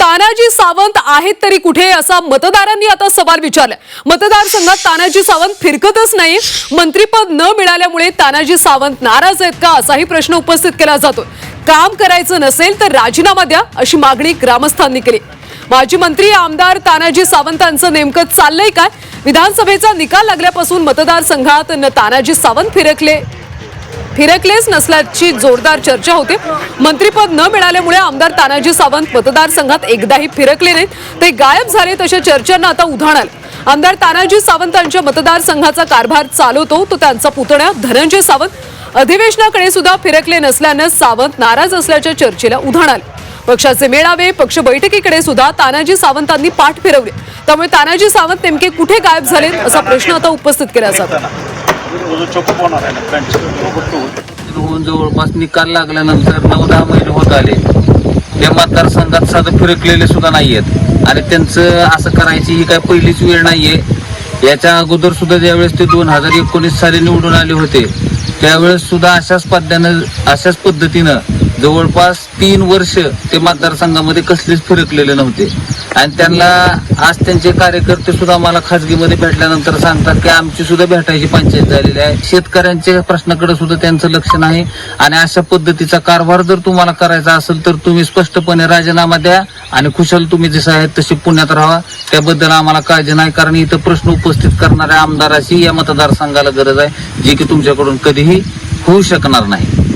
तानाजी सावंत आहेत तरी कुठे असा मतदारांनी आता सवाल विचारलाय. मतदारसंघात तानाजी सावंत फिरकतच नाही. मंत्रीपद न मिळाल्यामुळे तानाजी सावंत नाराज आहेत का असाही प्रश्न उपस्थित केला जातो काम करायचं नसेल तर राजीनामा द्या अशी मागणी ग्रामस्थांनी केली. माजी मंत्री आमदार तानाजी सावंतांचं नेमकं चाललंय काय? विधानसभेचा निकाल लागल्यापासून मतदारसंघात न तानाजी सावंत फिरकले. फिरकलेच नसल्याची जोरदार चर्चा होते. मंत्रीपद न मिळाल्यामुळे आमदार तानाजी सावंत मतदारसंघात एकदाही फिरकले नाहीत. ते गायब झाले तशा चर्चांना आता उधाण आलं. आमदार तानाजी सावंतांच्या मतदारसंघाचा कारभार चालवतो तो त्यांचा पुतण्या धनंजय सावंत. अधिवेशनाकडे सुद्धा फिरकले नसल्यानं सावंत नाराज असल्याच्या चर्चेला उधाण आले. पक्षाचे मेळावे पक्ष बैठकीकडे सुद्धा तानाजी सावंतांनी पाठ फिरवले. त्यामुळे तानाजी सावंत नेमके कुठे गायब झालेत असा प्रश्न आता उपस्थित केला जातो. होऊन जवळपास निकाल लागल्यानंतर नऊ दहा महिने होत आले. त्या मतदारसंघात साधं फिरकलेले सुद्धा नाहीयेत. आणि त्यांचं असं करायची ही काय पहिलीच वेळ नाहीये. याच्या अगोदर सुद्धा ज्यावेळेस ते दोन हजार एकोणीस साली निवडून आले होते त्यावेळेस सुद्धा अशाच पद्धतीनं अशाच पद्धतीनं जवळपास तीन वर्ष ते मतदारसंघामध्ये कसलेच फिरकलेले नव्हते. आणि त्यांना आज त्यांचे कार्यकर्ते सुद्धा मला खासगीमध्ये भेटल्यानंतर सांगतात की आमची सुद्धा भेटायची पंचायत झालेली आहे. शेतकऱ्यांच्या प्रश्नाकडे सुद्धा त्यांचं लक्ष नाही. आणि अशा पद्धतीचा कारभार जर तुम्हाला करायचा असेल तर तुम्ही स्पष्टपणे राजीनामा द्या आणि खुशाल तुम्ही जसे आहेत तसे पुण्यात राहा. त्याबद्दल आम्हाला काळजी नाही कारण इथं प्रश्न उपस्थित करणाऱ्या आमदाराची या मतदारसंघाला गरज आहे जी की तुमच्याकडून कधीही होऊ शकणार नाही.